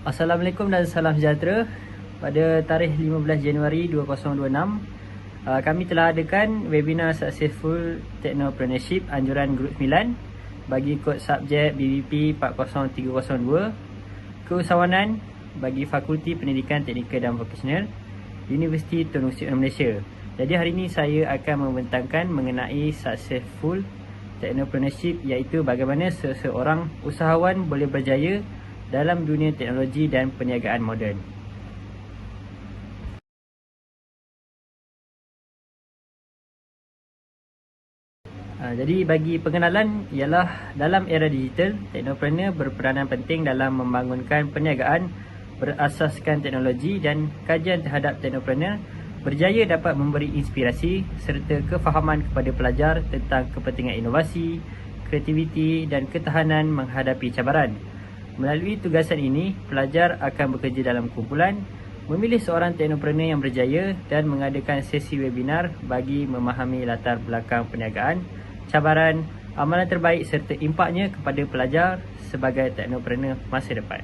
Assalamualaikum dan salam sejahtera. Pada tarikh 15 Januari 2026, uh, kami telah adakan webinar Successful Technopreneurship anjuran Grup 9 bagi kod subjek BBP 40302 keusahawanan bagi Fakulti Pendidikan Teknikal dan Vocational Universiti Tun Usyuk Malaysia. Jadi hari ini saya akan membentangkan mengenai Successful Technopreneurship iaitu bagaimana seseorang usahawan boleh berjaya dalam dunia teknologi dan perniagaan moden. Uh, jadi bagi pengenalan ialah dalam era digital, teknopreneur berperanan penting dalam membangunkan perniagaan berasaskan teknologi dan kajian terhadap teknopreneur berjaya dapat memberi inspirasi serta kefahaman kepada pelajar tentang kepentingan inovasi, kreativiti dan ketahanan menghadapi cabaran. Melalui tugasan ini, pelajar akan bekerja dalam kumpulan, memilih seorang teknopreneur yang berjaya dan mengadakan sesi webinar bagi memahami latar belakang perniagaan cabaran, amalan terbaik serta impaknya kepada pelajar sebagai teknopreneur masa depan.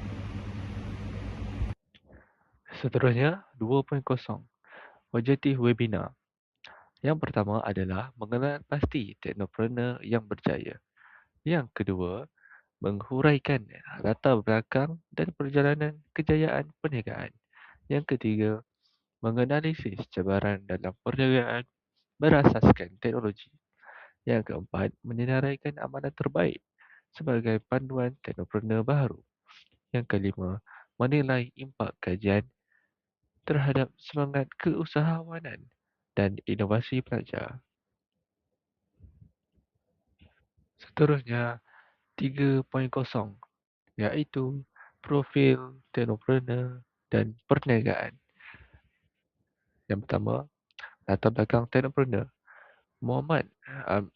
Seterusnya, 2.0. Objektif webinar. Yang pertama adalah mengenal pasti teknopreneur yang berjaya. Yang kedua, menghuraikan latar belakang dan perjalanan kejayaan perniagaan. Yang ketiga, menganalisis cabaran dalam perniagaan berasaskan teknologi. Yang keempat, menyenaraikan amalan terbaik sebagai panduan teknopreneur baru. Yang kelima, menilai impak kajian terhadap semangat keusahawanan dan inovasi pelajar. Seterusnya, 3.0 iaitu profil teknopreneur dan perniagaan. Yang pertama, latar belakang teknopreneur. Muhammad um,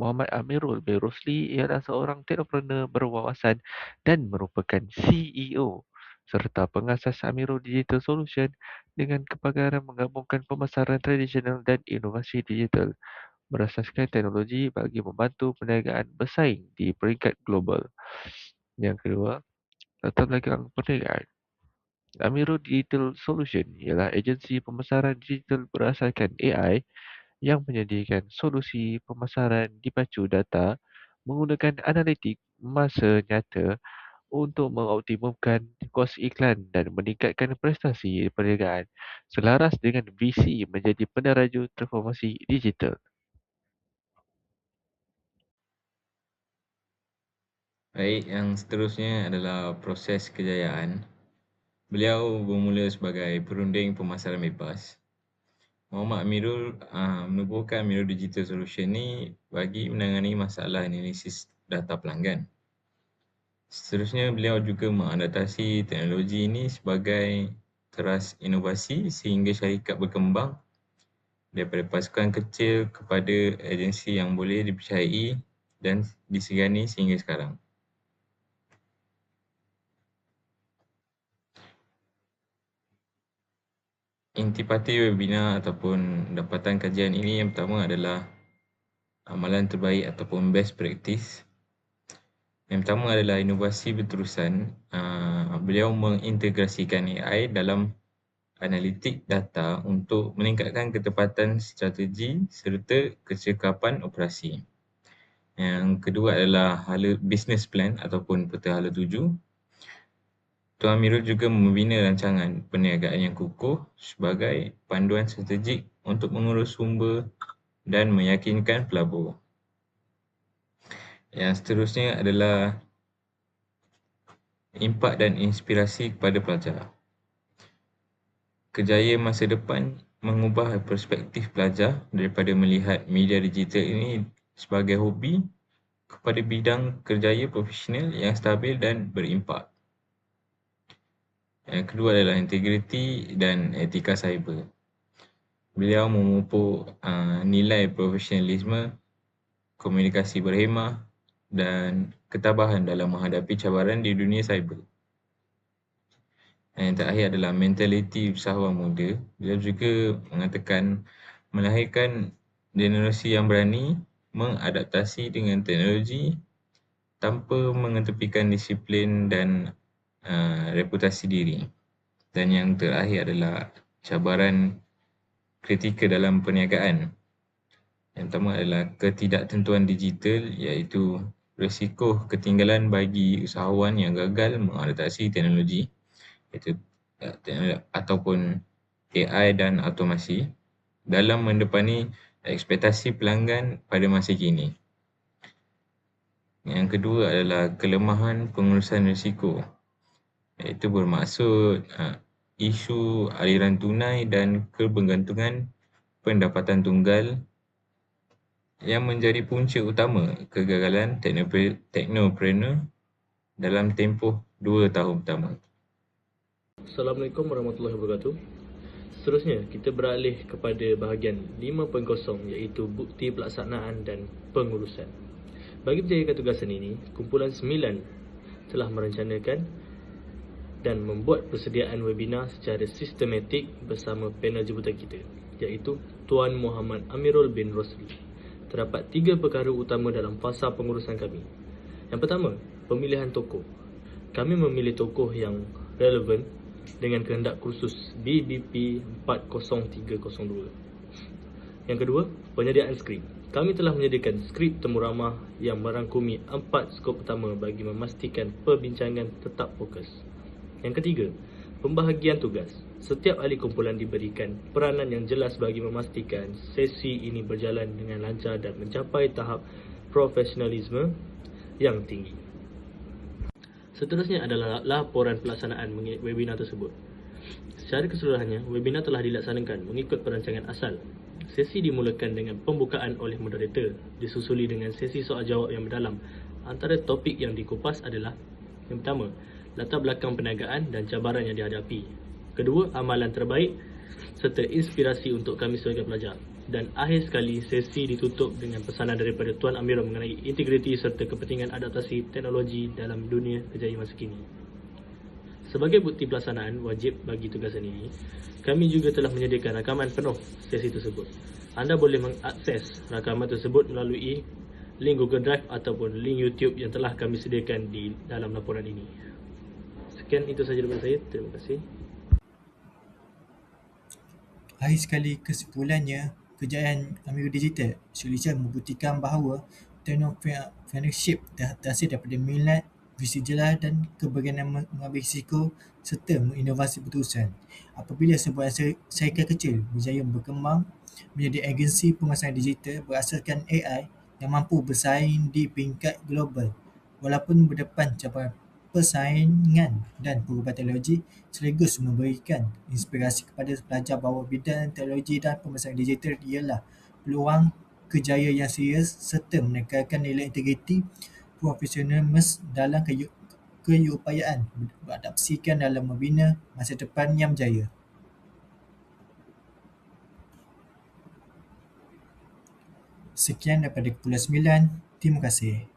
Muhammad Amirul bin Rusli ialah seorang teknopreneur berwawasan dan merupakan CEO serta pengasas Amirul Digital Solution dengan kepakaran menggabungkan pemasaran tradisional dan inovasi digital berasaskan teknologi bagi membantu perniagaan bersaing di peringkat global. Yang kedua, latar belakang perniagaan. Amirul Digital Solution ialah agensi pemasaran digital berasaskan AI yang menyediakan solusi pemasaran dipacu data menggunakan analitik masa nyata untuk mengoptimumkan kos iklan dan meningkatkan prestasi perniagaan selaras dengan visi menjadi peneraju transformasi digital. Baik, yang seterusnya adalah proses kejayaan. Beliau bermula sebagai perunding pemasaran bebas Muhammad Amirul uh, menubuhkan Amirul Digital Solution ni bagi menangani masalah analisis data pelanggan. Seterusnya, beliau juga mengadaptasi teknologi ini sebagai teras inovasi sehingga syarikat berkembang daripada pasukan kecil kepada agensi yang boleh dipercayai dan disegani sehingga sekarang. Intipati webinar ataupun dapatan kajian ini yang pertama adalah amalan terbaik ataupun best practice. Yang pertama adalah inovasi berterusan. Uh, beliau mengintegrasikan AI dalam analitik data untuk meningkatkan ketepatan strategi serta kecekapan operasi. Yang kedua adalah hala business plan ataupun peta hala tuju. Tuan Amirul juga membina rancangan perniagaan yang kukuh sebagai panduan strategik untuk mengurus sumber dan meyakinkan pelabur. Yang seterusnya adalah impak dan inspirasi kepada pelajar. Kejayaan masa depan mengubah perspektif pelajar daripada melihat media digital ini sebagai hobi kepada bidang kerjaya profesional yang stabil dan berimpak. Yang kedua adalah integriti dan etika cyber. Beliau memupuk uh, nilai profesionalisme, komunikasi berhemah dan ketabahan dalam menghadapi cabaran di dunia cyber. yang terakhir adalah mentaliti usahawan muda. Beliau juga mengatakan melahirkan generasi yang berani mengadaptasi dengan teknologi tanpa mengetepikan disiplin dan uh, reputasi diri. Dan yang terakhir adalah cabaran kritikal dalam perniagaan. Yang pertama adalah ketidaktentuan digital iaitu risiko ketinggalan bagi usahawan yang gagal mengadaptasi teknologi iaitu uh, ataupun AI dan automasi dalam mendepani ekspektasi pelanggan pada masa kini. Yang kedua adalah kelemahan pengurusan risiko iaitu bermaksud uh, isu aliran tunai dan kebergantungan pendapatan tunggal yang menjadi punca utama kegagalan teknopreneur dalam tempoh dua tahun pertama. Assalamualaikum warahmatullahi wabarakatuh. Seterusnya, kita beralih kepada bahagian 5.0 iaitu bukti pelaksanaan dan pengurusan. Bagi penjaga tugasan ini, kumpulan 9 telah merencanakan dan membuat persediaan webinar secara sistematik bersama panel jemputan kita iaitu Tuan Muhammad Amirul bin Rosli. Terdapat tiga perkara utama dalam fasa pengurusan kami. Yang pertama, pemilihan tokoh. Kami memilih tokoh yang relevan dengan kehendak kursus BBP 40302. Yang kedua, penyediaan skrip. Kami telah menyediakan skrip temu ramah yang merangkumi empat skop utama bagi memastikan perbincangan tetap fokus. Yang ketiga, pembahagian tugas. Setiap ahli kumpulan diberikan peranan yang jelas bagi memastikan sesi ini berjalan dengan lancar dan mencapai tahap profesionalisme yang tinggi. Seterusnya adalah laporan pelaksanaan webinar tersebut. Secara keseluruhannya, webinar telah dilaksanakan mengikut perancangan asal. Sesi dimulakan dengan pembukaan oleh moderator, disusuli dengan sesi soal jawab yang mendalam. Antara topik yang dikupas adalah yang pertama, latar belakang perniagaan dan cabaran yang dihadapi. Kedua, amalan terbaik serta inspirasi untuk kami sebagai pelajar dan akhir sekali sesi ditutup dengan pesanan daripada Tuan Amir mengenai integriti serta kepentingan adaptasi teknologi dalam dunia kerjaya masa kini. Sebagai bukti pelaksanaan wajib bagi tugasan ini, kami juga telah menyediakan rakaman penuh sesi tersebut. Anda boleh mengakses rakaman tersebut melalui link Google Drive ataupun link YouTube yang telah kami sediakan di dalam laporan ini. Sekian itu sahaja daripada saya. Terima kasih. Akhir sekali kesimpulannya, Kejayaan Amerika Digital Solution membuktikan bahawa entrepreneurship terhasil daripada minat, visi jelas dan keberanian mengambil risiko serta menginovasi berterusan. Apabila sebuah syarikat kecil berjaya berkembang menjadi agensi pemasaran digital berasaskan AI yang mampu bersaing di peringkat global walaupun berdepan cabaran persaingan dan perubahan teknologi sekaligus memberikan inspirasi kepada pelajar bahawa bidang teknologi dan pemasaran digital ialah peluang kejayaan yang serius serta menekankan nilai integriti profesionalisme dalam keupayaan beradaptasikan dalam membina masa depan yang berjaya. Sekian daripada Kepulauan Sembilan. Terima kasih.